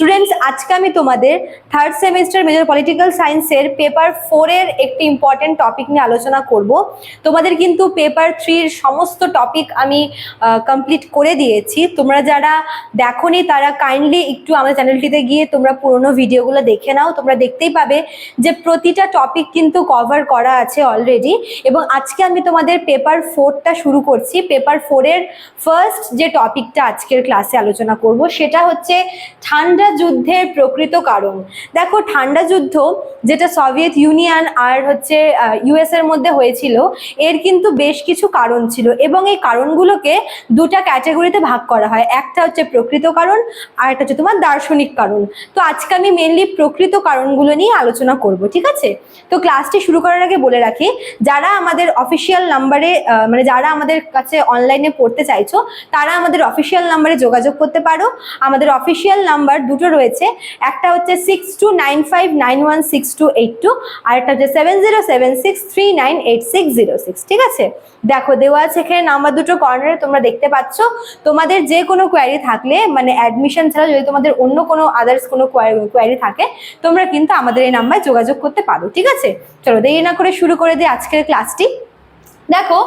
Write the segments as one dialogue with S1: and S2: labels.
S1: students আজকে আমি তোমাদের থার্ড সেমিস্টার মেজর পলিটিক্যাল সায়েন্সের পেপার ফোরের একটি ইম্পর্টেন্ট টপিক নিয়ে আলোচনা করব। তোমাদের কিন্তু পেপার থ্রির সমস্ত টপিক আমি কমপ্লিট করে দিয়েছি। তোমরা যারা দেখোনি, তারা কাইন্ডলি একটু আমার চ্যানেলটিতে গিয়ে তোমরা পুরোনো ভিডিওগুলো দেখে নাও। তোমরা দেখতেই পাবে যে প্রতিটা টপিক কিন্তু কভার করা আছে অলরেডি এবং আজকে আমি তোমাদের পেপার ফোরটা শুরু করছি। পেপার ফোরের ফার্স্ট যে টপিকটা আজকের ক্লাসে আলোচনা করব, সেটা হচ্ছে ঠান্ডা যুদ্ধের প্রকৃত কারণ। দেখো, ঠান্ডা যুদ্ধ যেটা সোভিয়েত ইউনিয়ন আর হচ্ছে ইউএস এর মধ্যে হয়েছিল, এর কিন্তু বেশ কিছু কারণ ছিল এবং এই কারণগুলোকে দুটা ক্যাটাগরিতে ভাগ করা হয়। একটা হচ্ছে প্রকৃত কারণ, আর একটা হচ্ছে তোমার দার্শনিক কারণ। তো আজকে আমি মেনলি প্রকৃত কারণগুলো নিয়ে আলোচনা করব, ঠিক আছে? তো ক্লাসটি শুরু করার আগে বলে রাখি, যারা আমাদের অফিসিয়াল নাম্বারে মানে যারা আমাদের কাছে অনলাইনে পড়তে চাইছো, তারা আমাদের অফিসিয়াল নাম্বারে যোগাযোগ করতে পারো। আমাদের অফিসিয়াল নাম্বার দুটো রয়েছে। একটা হচ্ছে six two nine five nine one six two eight two আর একটা হচ্ছে seven zero seven six three nine eight six zero six ঠিক আছে? দেখো, দেওয়া আছে এখানে নাম্বার দুটো কর্নারে তোমরা দেখতে পাচ্ছ। তোমাদের যে কোনো কোয়ারি থাকলে মানে অ্যাডমিশন ছাড়া যদি তোমাদের অন্য কোনো আদার্স কোনো কোয়ারি থাকে, তোমরা কিন্তু আমাদের এই নাম্বারে যোগাযোগ করতে পারো, ঠিক আছে? চলো, দেরি না করে শুরু করে দিই আজকের ক্লাসটি দেখো,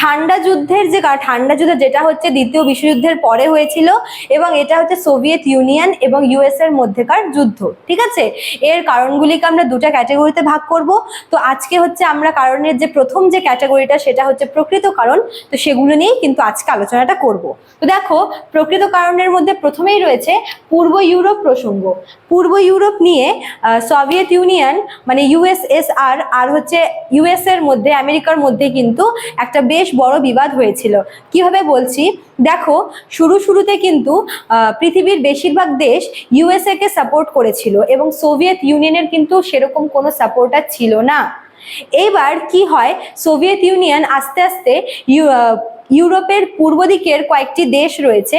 S1: ঠান্ডা যুদ্ধের যে ঠান্ডা যুদ্ধ যেটা হচ্ছে দ্বিতীয় বিশ্বযুদ্ধের পরে হয়েছিল এবং এটা হচ্ছে সোভিয়েত ইউনিয়ন এবং ইউএস এর মধ্যেকার যুদ্ধ, ঠিক আছে? এর কারণগুলিকে আমরা দুটা ক্যাটাগরিতে ভাগ করব। তো আজকে হচ্ছে আমরা কারণের যে প্রথম যে ক্যাটাগরিটা সেটা হচ্ছে প্রকৃত কারণ, তো সেগুলো নিয়েই কিন্তু আজকে আলোচনাটা করব। তো দেখো, প্রকৃত কারণের মধ্যে প্রথমেই রয়েছে পূর্ব ইউরোপ প্রসঙ্গ। পূর্ব ইউরোপ নিয়ে সোভিয়েত ইউনিয়ন মানে ইউএসএসআর আর হচ্ছে ইউএস এর মধ্যে, আমেরিকার মধ্যে কিন্তু একটা বেশ বড় বিবাদ হয়েছিল। কীভাবে বলছি? দেখো, শুরু শুরুতে কিন্তু পৃথিবীর বেশিরভাগ দেশ ইউএসএ কে সাপোর্ট করেছিল এবং সোভিয়েত ইউনিয়নের কিন্তু সেরকম কোনো সাপোর্টার ছিল না। এইবার কি হয়? সোভিয়েত ইউনিয়ন আস্তে আস্তে ইউ- ইউরোপের পূর্ব দিকের কয়েকটি দেশ রয়েছে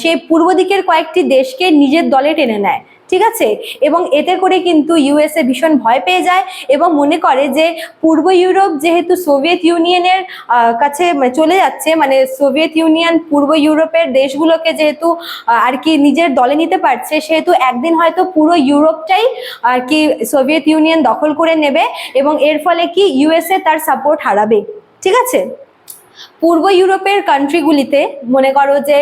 S1: সেই পূর্ব দিকের কয়েকটি দেশকে নিজের দলে টেনে নেয়। ঠিক আছে? এবং এতে করে কিন্তু ইউএসএ ভীষণ ভয় পেয়ে যায় এবং মনে করে যে পূর্ব ইউরোপ যেহেতু সোভিয়েত ইউনিয়নের কাছে চলে যাচ্ছে মানে সোভিয়েত ইউনিয়ন পূর্ব ইউরোপের দেশগুলোকে যেহেতু আর কি নিজের দলে নিতে পারছে, সেহেতু একদিন হয়তো পুরো ইউরোপটাই, আর কি সোভিয়েত ইউনিয়ন দখল করে নেবে এবং এর ফলে কি ইউএসএ তার সাপোর্ট হারাবে। ঠিক আছে? পূর্ব ইউরোপের কান্ট্রিগুলিতে মনে করো যে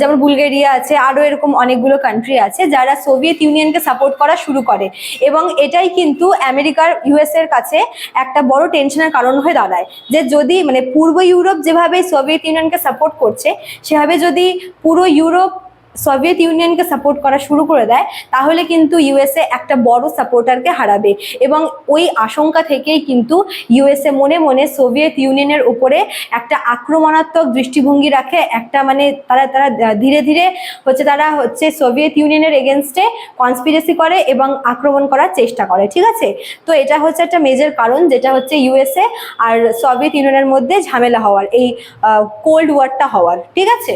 S1: যেমন বুলগেরিয়া আছে, আরও এরকম অনেকগুলো কান্ট্রি আছে, যারা সোভিয়েত ইউনিয়নকে সাপোর্ট করা শুরু করে। এবং এটাই কিন্তু আমেরিকার ইউএস এর কাছে একটা বড় টেনশনের কারণ হয়ে দাঁড়ায়। যে যদি মানে পূর্ব ইউরোপ যেভাবে সোভিয়েত ইউনিয়নকে সাপোর্ট করছে, সেভাবে যদি পুরো ইউরোপ সোভিয়েত ইউনিয়নকে সাপোর্ট করা শুরু করে দেয়, তাহলে কিন্তু ইউএসএ একটা বড় সাপোর্টারকে হারাবে। এবং ওই আশঙ্কা থেকেই কিন্তু ইউএসএ মনে মনে সোভিয়েত ইউনিয়নের উপরে একটা আক্রমণাত্মক দৃষ্টিভঙ্গি রাখে, একটা মানে তারা তারা ধীরে ধীরে হচ্ছে তারা হচ্ছে সোভিয়েত ইউনিয়নের এগেনস্টে কনস্পিরেসি করে এবং আক্রমণ করার চেষ্টা করে, ঠিক আছে? তো এটা হচ্ছে একটা মেজর কারণ, যেটা হচ্ছে ইউএসএ আর সোভিয়েত ইউনিয়নের মধ্যে ঝামেলা হওয়ার, এই কোল্ড ওয়ারটা হওয়ার, ঠিক আছে?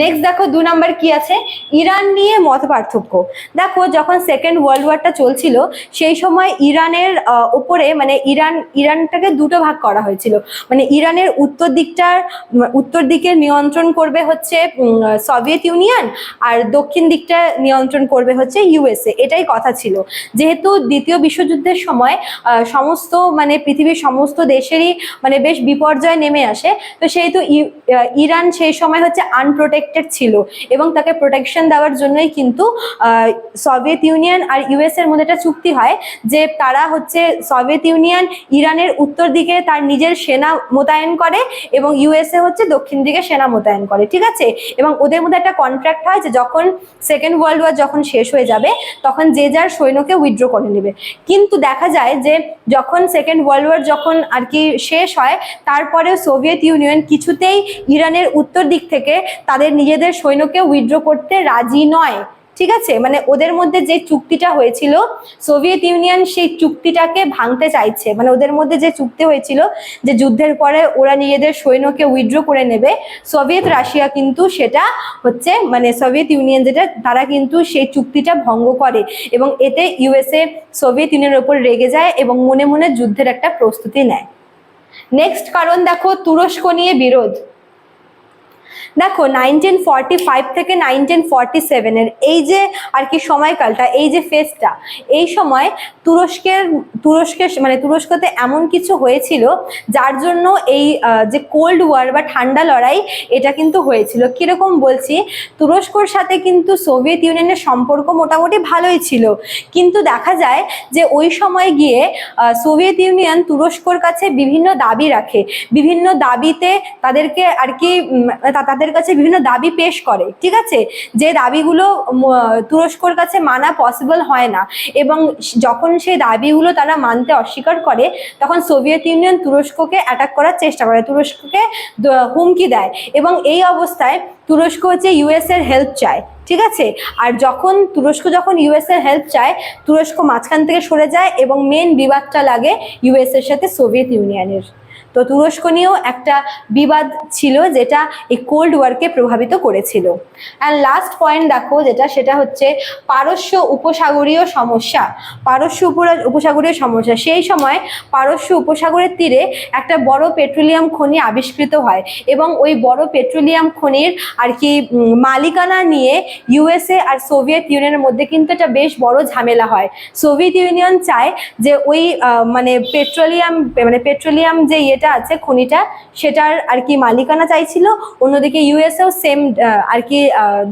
S1: নেক্সট দেখো, দু নাম্বার কি আছে? ইরান নিয়ে মত পার্থক্য। দেখো, যখন সেকেন্ড ওয়ার্ল্ড ওয়ারটা চলছিল, সেই সময় ইরানের উপরে মানে ইরান, ইরানটাকে দুটো ভাগ করা হয়েছিল। মানে ইরানের উত্তর দিকটার, উত্তর দিকে নিয়ন্ত্রণ করবে হচ্ছে সোভিয়েত ইউনিয়ন, আর দক্ষিণ দিকটা নিয়ন্ত্রণ করবে হচ্ছে ইউএসএ এটাই কথা ছিল। যেহেতু দ্বিতীয় বিশ্বযুদ্ধের সময় সমস্ত মানে পৃথিবীর সমস্ত দেশেরই মানে বেশ বিপর্যয় নেমে আসে। তো সেহেতু ইরান সেই সময় হচ্ছে আনপ্রোটেক্টেড ছিল এবং তাকে প্রোটেকশন দেওয়ার জন্যই কিন্তু সোভিয়েত ইউনিয়ন আর ইউএস এর মধ্যে একটা চুক্তি হয় যে তারা হচ্ছে সোভিয়েত ইউনিয়ন ইরানের উত্তর দিকে তার নিজের সেনা মোতায়েন করে এবং ইউএসএ হচ্ছে দক্ষিণ দিকে সেনা মোতায়েন করে, ঠিক আছে? এবং ওদের মধ্যে একটা কন্ট্রাক্ট হয় যে যখন সেকেন্ড ওয়ার্ল্ড ওয়ার যখন শেষ হয়ে যাবে, তখন যে যার সৈন্যকে উইথড্র করে নেবে। কিন্তু দেখা যায় যে যখন সেকেন্ড ওয়ার্ল্ড ওয়ার যখন আর কি শেষ হয় তারপরে সোভিয়েত ইউনিয়ন কিছুতেই ইরানের উত্তর দিক থেকে তাদের নিজেদের সৈন্যকে উইথড্র করতে রাজি নয়, ঠিক আছে? মানে ওদের মধ্যে যে চুক্তিটা হয়েছিল, সোভিয়েত ইউনিয়ন সেই চুক্তিটাকে ভাঙতে চাইছে। মানে ওদের মধ্যে যে চুক্তি হয়েছিল, যে যুদ্ধের পরে ওরা নিজেদের সৈন্যকে উইথড্র করে নেবে, সোভিয়েত রাশিয়া কিন্তু সেটা হচ্ছে মানে সোভিয়েত ইউনিয়ন যেটা, তারা কিন্তু সেই চুক্তিটা ভঙ্গ করে এবং এতে ইউএসএ সোভিয়েত ইউনিয়নের ওপর রেগে যায় এবং মনে মনে যুদ্ধের একটা প্রস্তুতি নেয়। নেক্সট কারণ দেখো, তুরস্ক নিয়ে বিরোধ। দেখো নাইনটিন ফর্টি ফাইভ থেকে নাইনটিন ফর্টি সেভেনের এই যে আর কি সময়কালটা, এই যে ফেজটা এই সময় তুরস্কের তুরস্কের মানে তুরস্কতে এমন কিছু হয়েছিল যার জন্য এই যে কোল্ড ওয়ার বা ঠান্ডা লড়াই এটা কিন্তু হয়েছিল। কীরকম বলছি? তুরস্কর সাথে কিন্তু সোভিয়েত ইউনিয়নের সম্পর্ক মোটামুটি ভালোই ছিল। কিন্তু দেখা যায় যে ওই সময় গিয়ে সোভিয়েত ইউনিয়ন তুরস্কর কাছে বিভিন্ন দাবি রাখে। বিভিন্ন দাবিতে তাদেরকে আর কি তাদের কাছে বিভিন্ন দাবি পেশ করে, ঠিক আছে? যে দাবিগুলো তুরস্কর কাছে মানা পসিবল হয় না। এবং যখন সেই দাবিগুলো তারা মানতে অস্বীকার করে, তখন সোভিয়েত ইউনিয়ন তুরস্ককে অ্যাটাক করার চেষ্টা করে। তুরস্ককে হুমকি দেয় এবং এই অবস্থায় তুরস্ক হচ্ছে ইউএস এর হেল্প চায়, ঠিক আছে? আর যখন, তুরস্ক যখন ইউএস এর হেল্প চায়, তুরস্ক মাঝখান থেকে সরে যায় এবং মেন বিবাদটা লাগে ইউএস এর সাথে সোভিয়েত ইউনিয়নের। তো তুরস্ক নিয়েও একটা বিবাদ ছিল যেটা এই কোল্ড ওয়ারকে প্রভাবিত করেছিল। অ্যান্ড লাস্ট পয়েন্ট দেখো যেটা, সেটা হচ্ছে পারস্য উপসাগরীয় সমস্যা। পারস্য উপসাগরীয় সমস্যা, সেই সময় পারস্য উপসাগরের তীরে একটা বড় পেট্রোলিয়াম খনি আবিষ্কৃত হয় এবং ওই বড় পেট্রোলিয়াম খনির আর কি মালিকানা নিয়ে ইউএসএ আর সোভিয়েত ইউনিয়নের মধ্যে কিন্তু এটা বেশ বড় ঝামেলা হয়। সোভিয়েত ইউনিয়ন চায় যে ওই মানে পেট্রোলিয়াম মানে পেট্রোলিয়াম যে ইয়েটা আছে খনিটা, সেটার আর কি মালিকানা চাইছিল। অন্যদিকে ইউএসএও সেম আর কি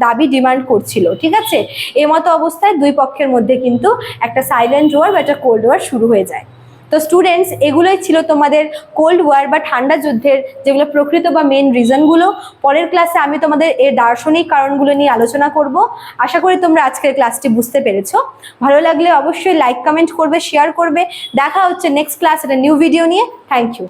S1: দাবি ডিমান্ড করছিল, ঠিক আছে? এই মতো অবস্থায় দুই পক্ষের মধ্যে কিন্তু একটা সাইলেন্ট ওয়ার বা একটা কোল্ড ওয়ার শুরু হয়ে যায়। তো স্টুডেন্টস এগুলোই ছিল তোমাদের কোল্ড ওয়ার বা ঠান্ডা যুদ্ধের যেগুলো প্রকৃত বা মেন রিজনগুলো পরের ক্লাসে আমি তোমাদের এর দার্শনিক কারণগুলো নিয়ে আলোচনা করব। আশা করি তোমরা আজকের ক্লাসটি বুঝতে পেরেছ। ভালো লাগলে অবশ্যই লাইক কমেন্ট করবে শেয়ার করবে। দেখা হচ্ছে নেক্সট ক্লাস একটা নিউ ভিডিও নিয়ে। Thank you